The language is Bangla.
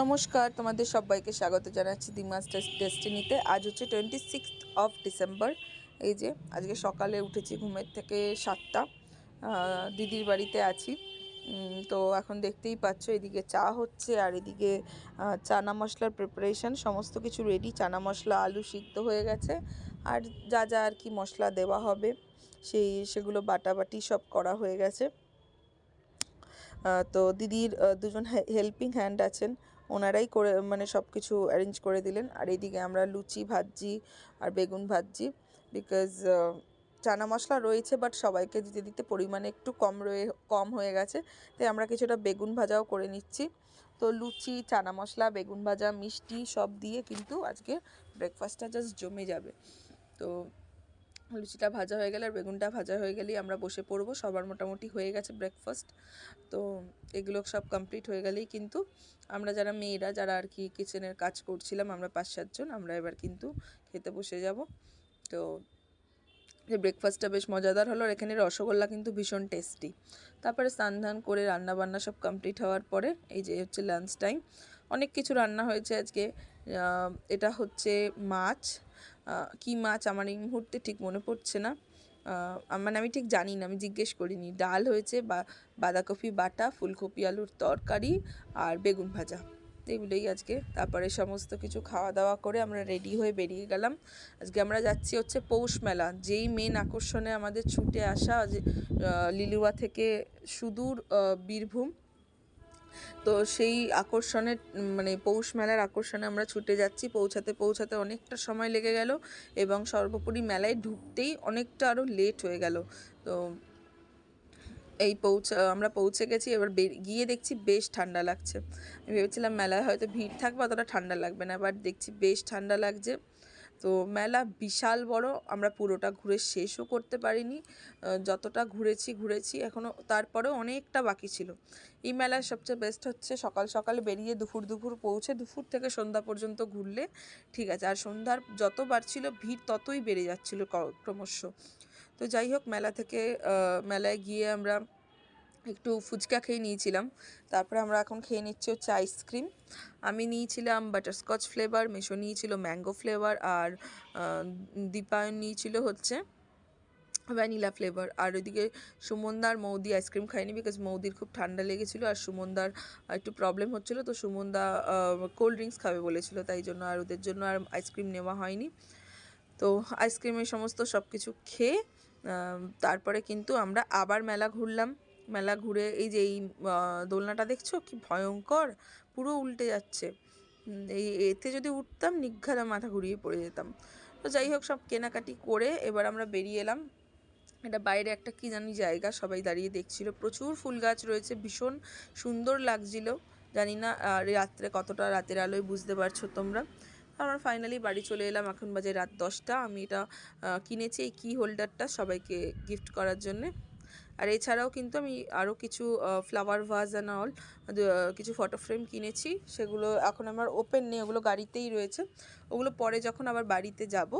নমস্কার, তোমাদের সবাইকে স্বাগত জানাচ্ছি দি মাস্টার ডেস্টিনিতে। আজ হচ্ছে টোয়েন্টি সিক্স অফ ডিসেম্বর এই যে, আজকে সকালে উঠেছি ঘুমের থেকে সাতটা। দিদির বাড়িতে আছি। তো এখন দেখতেই পাচ্ছ, এদিকে চা হচ্ছে আর এদিকে চানা মশলার প্রিপারেশন সমস্ত কিছু রেডি চানা মশলা, আলু সিদ্ধ হয়ে গেছে। আর যা যা আর কি মশলা দেওয়া হবে, সেই, সেগুলো বাটাবাটি সব করা হয়ে গেছে। তো দিদির দুজন হেল্পিং হ্যান্ড আছেন। ওনারাই করে মানে সব কিছু অ্যারেঞ্জ করে দিলেন। আর এইদিকে আমরা লুচি ভাজি আর বেগুন ভাজি বিকজ চানা মশলা রয়েছে বাট সবাইকে দিতে দিতে পরিমাণে একটু কম রয়ে, কম হয়ে গেছে। তাই আমরা কিছুটা বেগুন ভাজাও করে নিচ্ছি। তো লুচি, চানা মশলা, বেগুন ভাজা, মিষ্টি সব দিয়ে কিন্তু আজকে ব্রেকফাস্টটা জাস্ট জমে যাবে। তো লুচিটা ভাজা হয়ে গেলে আর বেগুনটা ভাজা হয়ে গেলেই আমরা বসে পড়ব। সবার মোটামুটি হয়ে গেছে ব্রেকফাস্ট তো এগুলো সব কমপ্লিট হয়ে গেলেই কিন্তু আমরা যারা মেয়েরা, যারা আর কি কিচেনের কাজ করছিলাম, আমরা পাঁচ সাতজন আমরা এবার কিন্তু খেতে বসে যাব। তো যে ব্রেকফাস্টটা বেশ মজাদার হলো। আর এখানে রসগোল্লা কিন্তু ভীষণ টেস্টি তারপরে স্নান ধান করে রান্না বান্না সব কমপ্লিট হওয়ার পরে এই যে হচ্ছে লাঞ্চ টাইম অনেক কিছু রান্না হয়েছে আজকে। এটা হচ্ছে মাছ। কি মাছ আমার এই মুহূর্তে ঠিক মনে পড়ছে না। মানে আমি ঠিক জানি না, আমি জিজ্ঞেস করিনি। ডাল হয়েছে বা বাঁধাকপি বাটা, ফুলকপি আলুর তরকারি আর বেগুন ভাজা। এগুলোই আজকে। তারপরে সমস্ত কিছু খাওয়া দাওয়া করে আমরা রেডি হয়ে বেরিয়ে গেলাম। আজকে আমরা যাচ্ছি হচ্ছে পৌষ মেলা। যেই মেন আকর্ষণে আমাদের ছুটে আসা লিলুয়া থেকে সুদূর বীরভূম তো সেই আকর্ষণের উম, মানে পৌষ মেলার আকর্ষণে আমরা ছুটে যাচ্ছি। পৌঁছাতে পৌঁছাতে অনেকটা সময় লেগে গেল এবং সর্বোপরি মেলায় ঢুকতেই অনেকটা আরও লেট হয়ে গেল। তো এই পৌঁছা আমরা পৌঁছে গেছি। এবার গিয়ে দেখছি বেশ ঠান্ডা লাগছে। আমি ভেবেছিলাম মেলায় হয়তো ভিড় থাকবে অতটা ঠান্ডা লাগবে না বাট দেখছি বেশ ঠান্ডা লাগছে। তো মেলা বিশাল বড়, আমরা পুরোটা ঘুরে শেষও করতে পারিনি। যতটা ঘুরেছি ঘুরেছি এখনও তারপরেও অনেকটা বাকি ছিল। এই মেলার সবচেয়ে বেস্ট হচ্ছে সকাল সকাল বেরিয়ে দুপুর দুপুর পৌঁছে দুপুর থেকে সন্ধ্যা পর্যন্ত ঘুরলে ঠিক আছে। আর সন্ধ্যার যত বাড়ছিল ভিড় ততই বেড়ে যাচ্ছিল ক্রমশ। তো যাই হোক, মেলা থেকে মেলায় গিয়ে আমরা একটু ফুচকা খেয়ে নিয়েছিলাম। তারপরে আমরা এখন খেয়ে নিচ্ছি হচ্ছে আইসক্রিম। আমি নিয়েছিলাম বাটারস্কচ ফ্লেভার মেশো নিয়েছিল ম্যাঙ্গো ফ্লেভার আর দীপায়ন নিয়েছিল হচ্ছে ভ্যানিলা ফ্লেভার আর ওইদিকে সুমনদার মৌদি আইসক্রিম খায়নি বিকজ মৌদির খুব ঠান্ডা লেগেছিলো আর সুমনদার একটু প্রবলেম হচ্ছিল। তো সুমনদা কোল্ড ড্রিঙ্কস খাবে বলেছিল, তাই জন্য আর ওদের জন্য আর আইসক্রিম নেওয়া হয়নি। তো আইসক্রিমের সমস্ত সব কিছু খেয়ে তারপরে কিন্তু আমরা আবার মেলা ঘুরলাম। মেলা ঘুরে এই যে এই দোলনাটা দেখছ? কি ভয়ঙ্কর! পুরো উল্টে যাচ্ছে। এই এতে যদি উঠতাম নিঘাত মাথা ঘুরিয়ে পড়ে যেতাম। তো যাই হোক, সব কেনাকাটি করে এবার আমরা বেরিয়ে এলাম। এটা বাইরে একটা কি জানি জায়গা, সবাই দাঁড়িয়ে দেখছিল। প্রচুর ফুল গাছ রয়েছে, ভীষণ সুন্দর লাগছিল। জানি না রাত্রে কতটা রাতের আলোয় বুঝতে পারছ তোমরা? আমরা ফাইনালি বাড়ি চলে এলাম এখন বাজে রাত দশটা। আমি এটা কিনেছি এই কি হোল্ডারটা সবাইকে গিফট করার জন্যে। আর এছাড়াও কিন্তু আমি আরও কিছু ফ্লাওয়ার ভাজ অ্যান্ড অল কিছু ফটো ফ্রেম কিনেছি। সেগুলো এখন আমার ওপেন নেই, ওগুলো গাড়িতেই রয়েছে। ওগুলো পরে যখন আবার বাড়িতে যাব